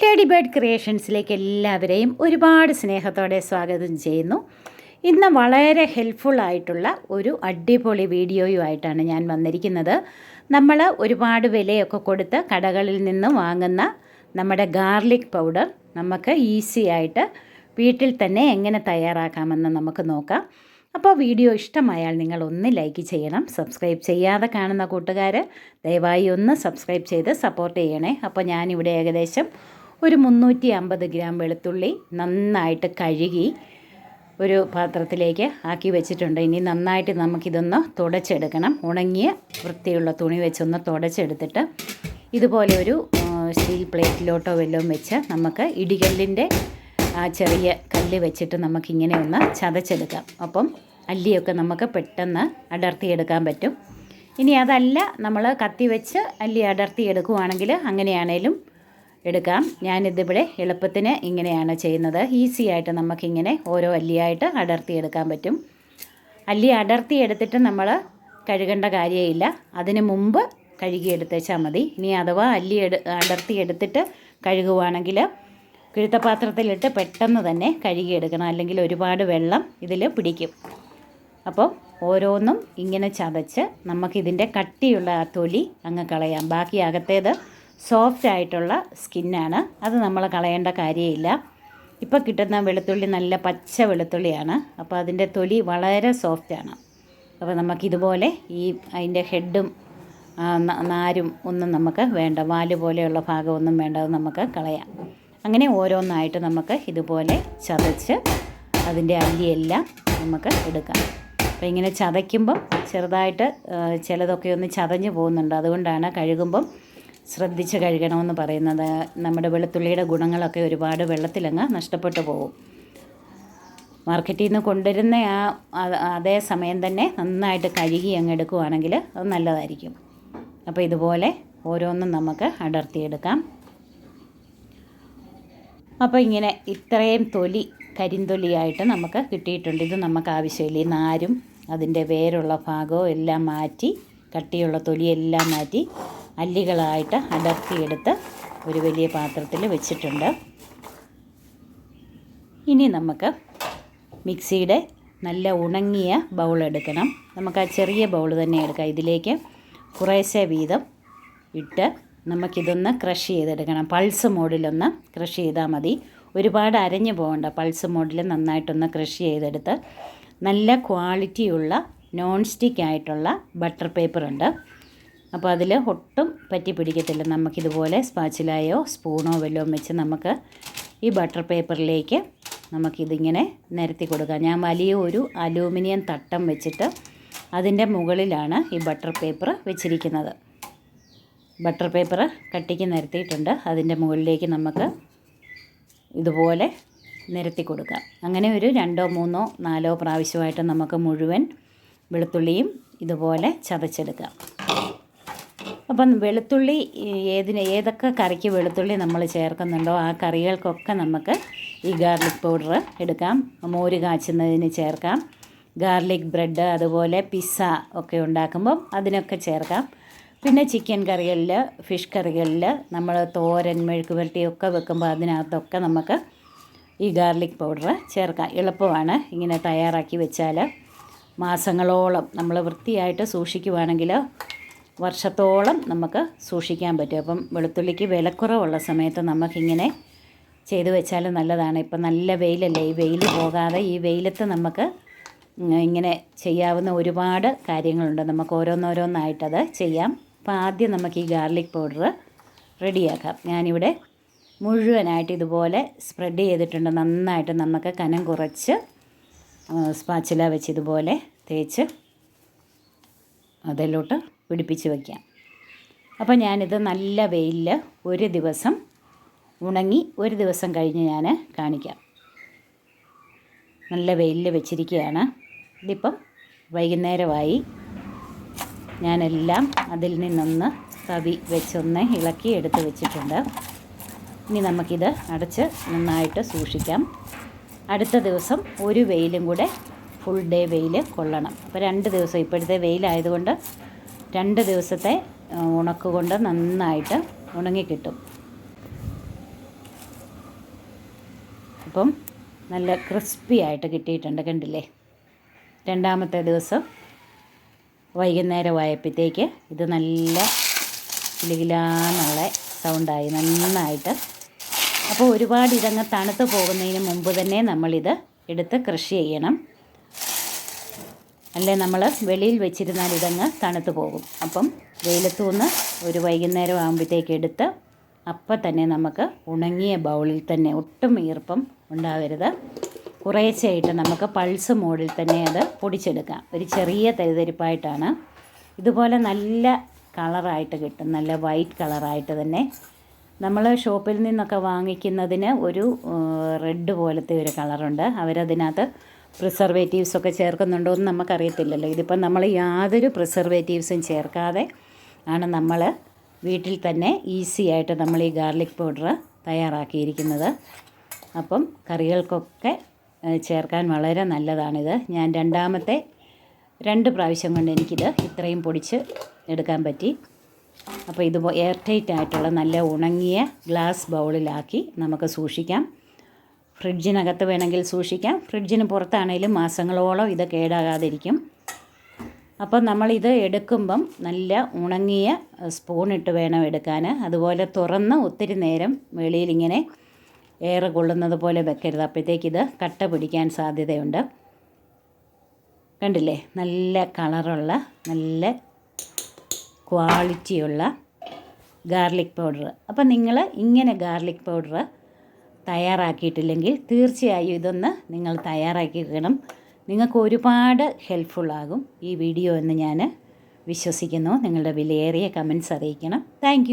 Lady bird ക്രിയേഷൻസിലേക്ക് എല്ലാവരെയും ഒരുപാട് സ്നേഹത്തോടെ സ്വാഗതം ചെയ്യുന്നു. ഇന്ന് വളരെ ഹെൽപ്ഫുൾ ആയിട്ടുള്ള ഒരു അടിപൊളി വീഡിയോയുമായിട്ടാണ് ഞാൻ വന്നിരിക്കുന്നത്. നമ്മൾ ഒരുപാട് വിലയൊക്കെ കൊടുത്ത് കടകളിൽ നിന്ന് വാങ്ങുന്ന നമ്മുടെ ഗാർലിക് പൗഡർ നമുക്ക് ഈസി ആയിട്ട് വീട്ടിൽ തന്നെ എങ്ങനെ തയ്യാറാക്കാമെന്ന് നമുക്ക് നോക്കാം. അപ്പോൾ വീഡിയോ ഇഷ്ടമായാൽ നിങ്ങൾ ഒന്ന് ലൈക്ക് ചെയ്യണം. സബ്സ്ക്രൈബ് ചെയ്യാതെ കാണുന്ന കൂട്ടുകാർ ദയവായി ഒന്ന് സബ്സ്ക്രൈബ് ചെയ്ത് സപ്പോർട്ട് ചെയ്യണേ. അപ്പോൾ ഞാനിവിടെ ഏകദേശം ഒരു മുന്നൂറ്റി അമ്പത് ഗ്രാം വെളുത്തുള്ളി നന്നായിട്ട് കഴുകി ഒരു പാത്രത്തിലേക്ക് ആക്കി വെച്ചിട്ടുണ്ട്. ഇനി നന്നായിട്ട് നമുക്കിതൊന്ന് തുടച്ചെടുക്കണം. ഉണങ്ങിയ വൃത്തിയുള്ള തുണി വെച്ചൊന്ന് തുടച്ചെടുത്തിട്ട് ഇതുപോലെ ഒരു സ്റ്റീൽ പ്ലേറ്റിലോട്ടോ വല്ലതും വെച്ച് നമുക്ക് ഇടികല്ലിന്റെ ആ ചെറിയ കല്ല് വെച്ചിട്ട് നമുക്കിങ്ങനെ ഒന്ന് ചതച്ചെടുക്കാം. അപ്പം അല്ലിയൊക്കെ നമുക്ക് പെട്ടെന്ന് അടർത്തിയെടുക്കാൻ പറ്റും. ഇനി അതല്ല നമ്മൾ കത്തി വെച്ച് അല്ലി അടർത്തിയെടുക്കുവാണെങ്കിൽ അങ്ങനെയാണേലും എടുക്കാം. ഞാനിതിവിടെ എളുപ്പത്തിന് ഇങ്ങനെയാണ് ചെയ്യുന്നത്. ഈസി ആയിട്ട് നമുക്കിങ്ങനെ ഓരോ അല്ലിയായിട്ട് അടർത്തിയെടുക്കാൻ പറ്റും. അല്ലി അടർത്തിയെടുത്തിട്ട് നമ്മൾ കഴുകേണ്ട കാര്യമില്ല. അതിന് മുമ്പ് കഴുകിയെടുത്തേച്ചാൽ മതി. ഇനി അഥവാ അല്ലി എടു അടർത്തിയെടുത്തിട്ട് കഴുകുവാണെങ്കിൽ കിഴുത്തപാത്രത്തിലിട്ട് പെട്ടെന്ന് തന്നെ കഴുകിയെടുക്കണം അല്ലെങ്കിൽ ഒരുപാട് വെള്ളം ഇതിൽ പിടിക്കും. അപ്പോൾ ഓരോന്നും ഇങ്ങനെ ചതച്ച് നമുക്കിതിന്റെ കട്ടിയുള്ള ആ തൊലി അങ്ങ് കളയാം. ബാക്കി അകത്തേത് സോഫ്റ്റ് ആയിട്ടുള്ള സ്കിന്നാണ്. അത് നമ്മൾ കളയേണ്ട കാര്യമില്ല. ഇപ്പോൾ കിട്ടുന്ന വെളുത്തുള്ളി നല്ല പച്ച വെളുത്തുള്ളിയാണ്. അപ്പോൾ അതിന്റെ തൊലി വളരെ സോഫ്റ്റാണ്. അപ്പോൾ നമുക്കിതുപോലെ ഈ അതിന്റെ ഹെഡും നാരും ഒന്നും നമുക്ക് വേണ്ട. വാൽ പോലെയുള്ള ഭാഗമൊന്നും വേണ്ട. അത് നമുക്ക് കളയാം. അങ്ങനെ ഓരോന്നായിട്ട് നമുക്ക് ഇതുപോലെ ചതച്ച് അതിന്റെ അല്ലിയെല്ലാം നമുക്ക് എടുക്കാം. അപ്പോൾ ഇങ്ങനെ ചതയ്ക്കുമ്പം ചെറുതായിട്ട് ചിലതൊക്കെ ഒന്ന് ചതഞ്ഞ് പോകുന്നുണ്ട്. അതുകൊണ്ടാണ് കഴുകുമ്പം ശ്രദ്ധിച്ച് കഴുകണമെന്ന് പറയുന്നത് നമ്മുടെ വെളുത്തുള്ളിയുടെ ഗുണങ്ങളൊക്കെ ഒരുപാട് വെള്ളത്തിലങ്ങ് നഷ്ടപ്പെട്ടു പോകും. മാർക്കറ്റിൽ നിന്ന് കൊണ്ടുവരുന്ന ആ അതേ സമയം തന്നെ നന്നായിട്ട് കഴുകി അങ്ങ് എടുക്കുവാണെങ്കിൽ അത് നല്ലതായിരിക്കും. അപ്പോൾ ഇതുപോലെ ഓരോന്നും നമുക്ക് അടർത്തിയെടുക്കാം. അപ്പോൾ ഇങ്ങനെ ഇത്രയും തൊലി കരിന്തൊലിയായിട്ട് നമുക്ക് കിട്ടിയിട്ടുണ്ട്. ഇത് നമുക്ക് ആവശ്യമില്ല. ഈ നാരും അതിന്റെ വേരുള്ള ഭാഗവും എല്ലാം മാറ്റി കട്ടിയുള്ള തൊലിയെല്ലാം മാറ്റി അല്ലികളായിട്ട് അടർത്തിയെടുത്ത് ഒരു വലിയ പാത്രത്തിൽ വെച്ചിട്ടുണ്ട്. ഇനി നമുക്ക് മിക്സിയുടെ നല്ല ഉണങ്ങിയ ബൗൾ എടുക്കണം. നമുക്ക് ആ ചെറിയ ബൗൾ തന്നെ എടുക്കാം. ഇതിലേക്ക് കുറേശ്ശെ വീതം ഇട്ട് നമുക്കിതൊന്ന് ക്രഷ് ചെയ്തെടുക്കണം. പൾസ് മോഡിലൊന്ന് ക്രഷ് ചെയ്താൽ മതി. ഒരുപാട് അരഞ്ഞു പോകണ്ട. പൾസ് മോഡിൽ നന്നായിട്ടൊന്ന് ക്രഷ് ചെയ്തെടുത്ത് നല്ല ക്വാളിറ്റിയുള്ള നോൺ സ്റ്റിക്ക് ആയിട്ടുള്ള ബട്ടർ പേപ്പറുണ്ട്. അപ്പോൾ അതിൽ ഒട്ടും പറ്റി പിടിക്കത്തില്ല. നമുക്കിതുപോലെ സ്പാച്ചിലായോ സ്പൂണോ വല്ലതും വെച്ച് നമുക്ക് ഈ ബട്ടർ പേപ്പറിലേക്ക് നമുക്കിതിങ്ങനെ നിരത്തി കൊടുക്കാം. ഞാൻ വലിയ ഒരു അലൂമിനിയം തട്ടം വെച്ചിട്ട് അതിന്റെ മുകളിലാണ് ഈ ബട്ടർ പേപ്പർ വെച്ചിരിക്കുന്നത്. ബട്ടർ പേപ്പർ കട്ടിക്ക് നിരത്തിയിട്ടുണ്ട്. അതിന്റെ മുകളിലേക്ക് നമുക്ക് ഇതുപോലെ നിരത്തി കൊടുക്കാം. അങ്ങനെ ഒരു രണ്ടോ മൂന്നോ നാലോ പ്രാവശ്യമായിട്ട് നമുക്ക് മുഴുവൻ വെളുത്തുള്ളിയും ഇതുപോലെ ചതച്ചെടുക്കാം. അപ്പം വെളുത്തുള്ളി ഏതിന് ഏതൊക്കെ കറിക്ക് വെളുത്തുള്ളി നമ്മൾ ചേർക്കുന്നുണ്ടോ ആ കറികൾക്കൊക്കെ നമുക്ക് ഈ ഗാർലിക് പൗഡർ എടുക്കാം. മോര് കാച്ചുന്നതിന് ചേർക്കാം. ഗാർലിക് ബ്രെഡ് അതുപോലെ പിസ്സ ഒക്കെ ഉണ്ടാക്കുമ്പം അതിനൊക്കെ ചേർക്കാം. പിന്നെ ചിക്കൻ കറികളിൽ ഫിഷ് കറികളിൽ നമ്മൾ തോരൻ മെഴുക്ക് പുരട്ടിയൊക്കെ വെക്കുമ്പോൾ അതിനകത്തൊക്കെ നമുക്ക് ഈ ഗാർലിക് പൗഡർ ചേർക്കാം. എളുപ്പമാണ് ഇങ്ങനെ തയ്യാറാക്കി വെച്ചാൽ. മാസങ്ങളോളം നമ്മൾ വൃത്തിയായിട്ട് സൂക്ഷിക്കുവാണെങ്കിൽ വർഷത്തോളം നമുക്ക് സൂക്ഷിക്കാൻ പറ്റും. അപ്പം വെളുത്തുള്ളിക്ക് വിലക്കുറവുള്ള സമയത്ത് നമുക്കിങ്ങനെ ചെയ്തു വെച്ചാൽ നല്ലതാണ്. ഇപ്പം നല്ല വെയിലല്ലേ ഈ വെയിൽ പോകാതെ ഈ വെയിലത്ത് നമുക്ക് ഇങ്ങനെ ചെയ്യാവുന്ന ഒരുപാട് കാര്യങ്ങളുണ്ട്. നമുക്ക് ഓരോന്നോരോന്നായിട്ടത് ചെയ്യാം. അപ്പോൾ ആദ്യം നമുക്ക് ഈ ഗാർലിക് പൗഡർ റെഡിയാക്കാം. ഞാനിവിടെ മുഴുവനായിട്ട് ഇതുപോലെ സ്പ്രെഡ് ചെയ്തിട്ടുണ്ട്. നന്നായിട്ട് നമുക്ക് കനം കുറച്ച് സ്പാച്ചില വെച്ച് ഇതുപോലെ തേച്ച് അതിലോട്ട് പിടിപ്പിച്ച് വയ്ക്കാം അപ്പോൾ ഞാനിത് നല്ല വെയിലിൽ ഒരു ദിവസം ഉണങ്ങി ഒരു ദിവസം കഴിഞ്ഞ് ഞാൻ കാണിക്കാം. നല്ല വെയിലിൽ വെച്ചിരിക്കുകയാണ് ഇതിപ്പം വൈകുന്നേരമായി. ഞാനെല്ലാം അതിൽ നിന്നൊന്ന് തവി വെച്ചൊന്ന് ഇളക്കി എടുത്ത് വെച്ചിട്ടുണ്ട്. ഇനി നമുക്കിത് അടച്ച് നന്നായിട്ട് സൂക്ഷിക്കാം. അടുത്ത ദിവസം ഒരു വെയിലും കൂടെ ഫുൾ ഡേ വെയിൽ കൊള്ളണം. അപ്പോൾ രണ്ട് ദിവസം ഇപ്പോഴത്തെ വെയിലായതുകൊണ്ട് രണ്ട് ദിവസത്തെ ഉണക്ക് കൊണ്ട് നന്നായിട്ട് ഉണങ്ങിക്കിട്ടും. അപ്പം നല്ല ക്രിസ്പി ആയിട്ട് കിട്ടിയിട്ടുണ്ട് കണ്ടില്ലേ? രണ്ടാമത്തെ ദിവസം വൈകുന്നേരമായപ്പോഴത്തേക്ക് ഇത് നല്ല കിലുകിലാന്നുള്ള സൗണ്ടായി നന്നായിട്ട്. അപ്പോൾ ഒരുപാട് ഇതങ്ങ് തണുത്ത് പോകുന്നതിന് മുമ്പ് തന്നെ നമ്മളിത് എടുത്ത് കൃഷി ചെയ്യണം. അല്ലേ? നമ്മൾ വെളിയിൽ വെച്ചിരുന്നാൽ ഇതങ്ങ് തണുത്ത് പോകും. അപ്പം വെയിലത്തു നിന്ന് ഒരു വൈകുന്നേരം ആകുമ്പോഴത്തേക്ക് എടുത്ത് അപ്പം തന്നെ നമുക്ക് ഉണങ്ങിയ ബൗളിൽ തന്നെ ഒട്ടും ഈർപ്പം ഉണ്ടാവരുത്. കുറേശ്ശായിട്ട് നമുക്ക് പൾസ് മോഡിൽ തന്നെ അത് പൊടിച്ചെടുക്കാം. ഒരു ചെറിയ തരിതരിപ്പായിട്ടാണ്. ഇതുപോലെ നല്ല കളറായിട്ട് കിട്ടും. നല്ല വൈറ്റ് കളറായിട്ട് തന്നെ നമ്മൾ ഷോപ്പിൽ നിന്നൊക്കെ വാങ്ങിക്കുന്നതിന് ഒരു റെഡ് പോലത്തെ ഒരു കളറുണ്ട്. അവരതിനകത്ത് പ്രിസർവേറ്റീവ്സ് ഒക്കെ ചേർക്കുന്നുണ്ടോ എന്ന് നമുക്കറിയത്തില്ലല്ലോ. ഇതിപ്പം നമ്മൾ യാതൊരു പ്രിസർവേറ്റീവ്സും ചേർക്കാതെ ആണ് നമ്മൾ വീട്ടിൽ തന്നെ ഈസി ആയിട്ട് നമ്മൾ ഈ ഗാർലിക് പൗഡർ തയ്യാറാക്കിയിരിക്കുന്നത്. അപ്പം കറികൾക്കൊക്കെ ചേർക്കാൻ വളരെ നല്ലതാണിത്. ഞാൻ രണ്ടാമത്തെ രണ്ട് പ്രാവശ്യം കൊണ്ട് എനിക്കിത് ഇത്രയും പൊടിച്ച് എടുക്കാൻ പറ്റി. അപ്പോൾ ഇത് എയർ ടൈറ്റ് ആയിട്ടുള്ള നല്ല ഉണങ്ങിയ ഗ്ലാസ് ബൗളിലാക്കി നമുക്ക് സൂക്ഷിക്കാം. ഫ്രിഡ്ജിനകത്ത് വേണമെങ്കിൽ സൂക്ഷിക്കാം. ഫ്രിഡ്ജിന് പുറത്താണെങ്കിലും മാസങ്ങളോളം ഇത് കേടാകാതിരിക്കും. അപ്പോൾ നമ്മളിത് എടുക്കുമ്പം നല്ല ഉണങ്ങിയ സ്പൂൺ ഇട്ട് വേണം എടുക്കാൻ അതുപോലെ തുറന്ന് ഒത്തിരി നേരം വെളിയിൽ ഇങ്ങനെ എയർ കൊള്ളുന്നത് പോലെ വെക്കരുത്. അപ്പോഴത്തേക്ക് ഇത് കട്ട പിടിക്കാൻ സാധ്യതയുണ്ട്. കണ്ടില്ലേ? നല്ല കളറുള്ള നല്ല ക്വാളിറ്റിയുള്ള ഗാർലിക് പൗഡർ അപ്പം നിങ്ങൾ ഇങ്ങനെ ഗാർലിക് പൗഡർ തയ്യാറാക്കിയിട്ടില്ലെങ്കിൽ തീർച്ചയായും ഇതൊന്ന് നിങ്ങൾ തയ്യാറാക്കി തയ്യാറാക്കിക്കണം നിങ്ങൾക്ക് ഒരുപാട് ഹെൽപ്ഫുള്ളാകും ഈ വീഡിയോ എന്ന് ഞാൻ വിശ്വസിക്കുന്നു. നിങ്ങളുടെ വിലയേറിയ കമൻസ് അറിയിക്കണം. താങ്ക്